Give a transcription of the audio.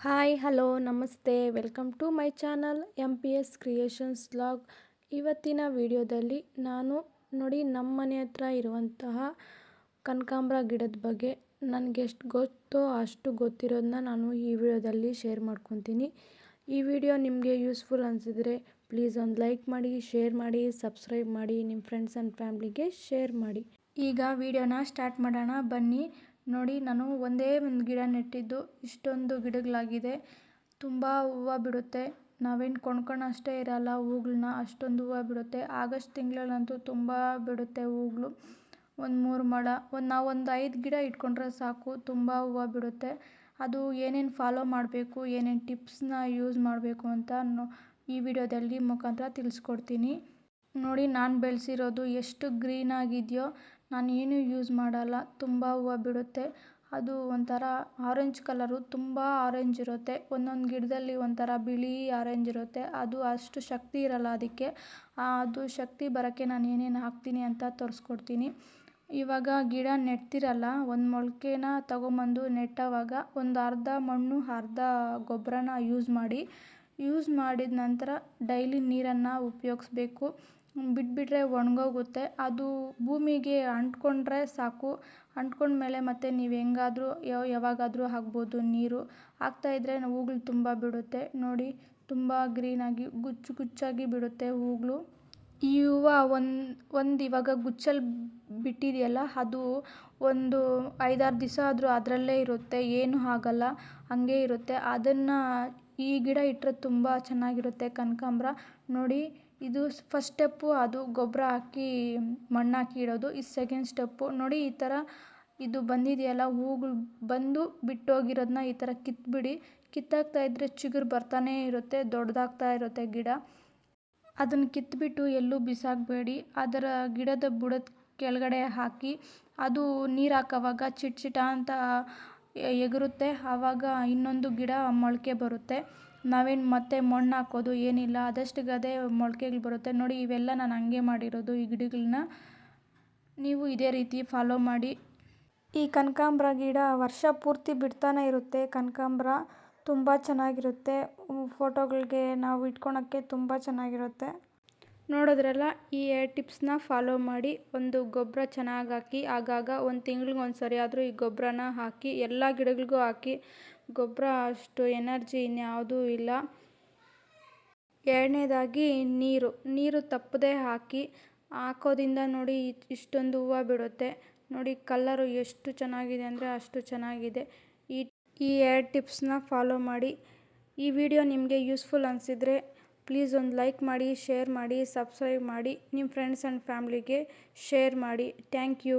Hi, hello, ನಮಸ್ತೆ. Welcome to my channel M P S creations blog. ಇವತ್ತಿನ ವಿಡಿಯೋದಲ್ಲಿ ನಾನು ನೋಡಿ ನಮ್ಮ ಮನೆ ಹತ್ರ ಇರುವಂತಹ ಕನಕಾಂಬ್ರ ಗಿಡದ ಬಗ್ಗೆ ನನಗೆ ಎಷ್ಟು ಗೊತ್ತೋ ಅಷ್ಟು ಗೊತ್ತಿರೋದನ್ನ ನಾನು ಈ ವಿಡಿಯೋದಲ್ಲಿ ಶೇರ್ ಮಾಡ್ಕೊತೀನಿ. ಈ ವಿಡಿಯೋ ನಿಮಗೆ ಯೂಸ್ಫುಲ್ ಅನಿಸಿದರೆ ಪ್ಲೀಸ್ ಒಂದು ಲೈಕ್ ಮಾಡಿ, ಶೇರ್ ಮಾಡಿ, ಸಬ್ಸ್ಕ್ರೈಬ್ ಮಾಡಿ, ನಿಮ್ಮ ಫ್ರೆಂಡ್ಸ್ ಆ್ಯಂಡ್ ಫ್ಯಾಮ್ಲಿಗೆ ಶೇರ್ ಮಾಡಿ. ಈಗ ವಿಡಿಯೋನ ಸ್ಟಾರ್ಟ್ ಮಾಡೋಣ. ಬನ್ನಿ. ನೋಡಿ, ನಾನು ಒಂದೇ ಒಂದು ಗಿಡ ನೆಟ್ಟಿದ್ದು, ಇಷ್ಟೊಂದು ಗಿಡಗಳಾಗಿದೆ. ತುಂಬ ಹೂವು ಬಿಡುತ್ತೆ. ನಾವೇನು ಕೊಂಡ್ಕೊಂಡು ಅಷ್ಟೇ ಇರಲ್ಲ ಹೂಗಳನ್ನ ಅಷ್ಟೊಂದು ಹೂವು ಬಿಡುತ್ತೆ. ಆಗಸ್ಟ್ ತಿಂಗಳಲ್ಲಂತೂ ತುಂಬ ಬಿಡುತ್ತೆ ಹೂಗಳು. ಒಂದು ಮೂರು ಮಡ ಒಂದು ನಾವು ಒಂದು ಐದು ಗಿಡ ಇಟ್ಕೊಂಡ್ರೆ ಸಾಕು, ತುಂಬ ಹೂವು ಬಿಡುತ್ತೆ. ಅದು ಏನೇನು ಫಾಲೋ ಮಾಡಬೇಕು, ಏನೇನು ಟಿಪ್ಸ್ನ ಯೂಸ್ ಮಾಡಬೇಕು ಅಂತ ಈ ವಿಡಿಯೋದಲ್ಲಿ ಮುಖಾಂತರ ತಿಳಿಸ್ಕೊಡ್ತೀನಿ. ನೋಡಿ ನಾನು ಬೆಳೆಸಿರೋದು ಎಷ್ಟು ಗ್ರೀನ್ ಆಗಿದೆಯೋ, ನಾನು ಏನೂ ಯೂಸ್ ಮಾಡಲ್ಲ. ತುಂಬ ಹೂವು ಬಿಡುತ್ತೆ. ಅದು ಒಂಥರ ಆರೆಂಜ್ ಕಲರು ತುಂಬ ಆರೆಂಜ್ ಇರುತ್ತೆ. ಒಂದೊಂದು ಗಿಡದಲ್ಲಿ ಒಂಥರ ಬಿಳಿ ಆರೆಂಜ್ ಇರುತ್ತೆ. ಅದು ಅಷ್ಟು ಶಕ್ತಿ ಇರಲ್ಲ ಅದಕ್ಕೆ. ಅದು ಶಕ್ತಿ ಬರೋಕ್ಕೆ ನಾನು ಏನೇನು ಹಾಕ್ತೀನಿ ಅಂತ ತೋರಿಸ್ಕೊಡ್ತೀನಿ. ಇವಾಗ ಗಿಡ ನೆಡ್ತಿರಲ್ಲ, ಒಂದು ಮೊಳಕೆನ ತಗೊಂಬಂದು ನೆಟ್ಟವಾಗ ಒಂದು ಅರ್ಧ ಮಣ್ಣು, ಅರ್ಧ ಗೊಬ್ಬರನ ಯೂಸ್ ಮಾಡಿ. ಯೂಸ್ ಮಾಡಿದ ನಂತರ ಡೈಲಿ ನೀರನ್ನು ಉಪಯೋಗಿಸ್ಬೇಕು. ಬಿಟ್ಬಿಟ್ರೆ ಒಣಗೋಗುತ್ತೆ. ಅದು ಭೂಮಿಗೆ ಅಂಟ್ಕೊಂಡ್ರೆ ಸಾಕು. ಅಂಟ್ಕೊಂಡ್ಮೇಲೆ ಮತ್ತೆ ನೀವು ಹೆಂಗಾದ್ರೂ ಯಾವ ಯಾವಾಗಾದರೂ ಹಾಕ್ಬೋದು ನೀರು. ಹಾಕ್ತಾಯಿದ್ರೆ ಹೂಗಳು ತುಂಬ ಬಿಡುತ್ತೆ. ನೋಡಿ, ತುಂಬ ಗ್ರೀನಾಗಿ ಗುಚ್ಚು ಗುಚ್ಚಾಗಿ ಬಿಡುತ್ತೆ ಹೂಗಳು. ಈ ಹೂವ ಒಂದು ಒಂದು ಇವಾಗ ಗುಚ್ಚಲ್ಲಿ ಬಿಟ್ಟಿದೆಯಲ್ಲ, ಅದು ಒಂದು ಐದಾರು ದಿವಸ ಆದರೂ ಅದರಲ್ಲೇ ಇರುತ್ತೆ. ಏನೂ ಆಗಲ್ಲ ಹಾಗೆ ಇರುತ್ತೆ. ಅದನ್ನು ಈ ಗಿಡ ಇಟ್ಟರೆ ತುಂಬ ಚೆನ್ನಾಗಿರುತ್ತೆ ಕನಕಾಂಬ್ರ. ನೋಡಿ ಇದು ಫಸ್ಟ್ ಸ್ಟೆಪ್ಪು ಅದು ಗೊಬ್ಬರ ಹಾಕಿ ಮಣ್ಣಾಕಿ ಇಡೋದು. ಇದು ಸೆಕೆಂಡ್ ಸ್ಟೆಪ್ಪು ನೋಡಿ ಈ ಥರ ಇದು ಬಂದಿದೆಯಲ್ಲ, ಹೂಗಳು ಬಂದು ಬಿಟ್ಟೋಗಿರೋದನ್ನ ಈ ಥರ ಕಿತ್ತುಬಿಡಿ ಕಿತ್ತಾಕ್ತಾ ಇದ್ದರೆ ಚಿಗುರು ಬರ್ತಾನೇ ಇರುತ್ತೆ ದೊಡ್ಡದಾಗ್ತಾ ಇರುತ್ತೆ ಗಿಡ. ಅದನ್ನು ಕಿತ್ಬಿಟ್ಟು ಎಲ್ಲೂ ಬಿಸಾಕಬೇಡಿ. ಅದರ ಗಿಡದ ಬುಡದ ಕೆಳಗಡೆ ಹಾಕಿ, ಅದು ನೀರು ಹಾಕೋವಾಗ ಚಿಟ್ ಚಿಟ ಅಂತ ಎಗರುತ್ತೆ. ಆವಾಗ ಇನ್ನೊಂದು ಗಿಡ ಮೊಳಕೆ ಬರುತ್ತೆ. ನಾವೇನು ಮತ್ತೆ ಮಣ್ಣು ಹಾಕೋದು ಏನಿಲ್ಲ ಅದಷ್ಟಿಗೆ ಅದೇ ಮೊಳಕೆಗಳು ಬರುತ್ತೆ. ನೋಡಿ, ಇವೆಲ್ಲ ನಾನು ಹಂಗೆ ಮಾಡಿರೋದು ಈ ಗಿಡಗಳನ್ನ ನೀವು ಇದೇ ರೀತಿ ಫಾಲೋ ಮಾಡಿ. ಈ ಕನಕಾಂಬ್ರ ಗಿಡ ವರ್ಷ ಪೂರ್ತಿ ಬಿಡ್ತಾನೆ ಇರುತ್ತೆ. ಕನಕಾಂಬ್ರ ತುಂಬ ಚೆನ್ನಾಗಿರುತ್ತೆ. ಫೋಟೋಗಳಿಗೆ ನಾವು ಇಟ್ಕೊಳಕ್ಕೆ ತುಂಬ ಚೆನ್ನಾಗಿರುತ್ತೆ. ನೋಡಿದ್ರಲ್ಲ, ಈ ಟಿಪ್ಸ್ನ ಫಾಲೋ ಮಾಡಿ. ಒಂದು ಗೊಬ್ಬರ ಚೆನ್ನಾಗಿ ಹಾಕಿ, ಆಗಾಗ ಒಂದು ತಿಂಗ್ಳಿಗೆ ಒಂದು ಸರಿ ಆದರೂ ಈ ಗೊಬ್ಬರನ ಹಾಕಿ, ಎಲ್ಲ ಗಿಡಗಳಿಗೂ ಹಾಕಿ ಗೊಬ್ಬರ ಅಷ್ಟು ಎನರ್ಜಿ ಇನ್ಯಾವುದೂ ಇಲ್ಲ. ಎರಡನೇದಾಗಿ ನೀರು. ನೀರು ತಪ್ಪದೇ ಹಾಕಿ ಹಾಕೋದಿಂದ ನೋಡಿ ಇಷ್ಟೊಂದು ಹೂವು ಬಿಡುತ್ತೆ. ನೋಡಿ ಕಲ್ಲರು ಎಷ್ಟು ಚೆನ್ನಾಗಿದೆ ಅಂದರೆ ಅಷ್ಟು ಚೆನ್ನಾಗಿದೆ. ಈ ಈ ಎರಡು ಟಿಪ್ಸ್ನ ಫಾಲೋ ಮಾಡಿ. ಈ ವಿಡಿಯೋ ನಿಮಗೆ ಯೂಸ್ಫುಲ್ ಅನಿಸಿದರೆ ಪ್ಲೀಸ್ ಒಂದು ಲೈಕ್ ಮಾಡಿ, ಶೇರ್ ಮಾಡಿ, ಸಬ್ಸ್ಕ್ರೈಬ್ ಮಾಡಿ. ನಿಮ್ಮ ಫ್ರೆಂಡ್ಸ್ ಆ್ಯಂಡ್ ಫ್ಯಾಮ್ಲಿಗೆ ಶೇರ್ ಮಾಡಿ. Thank you.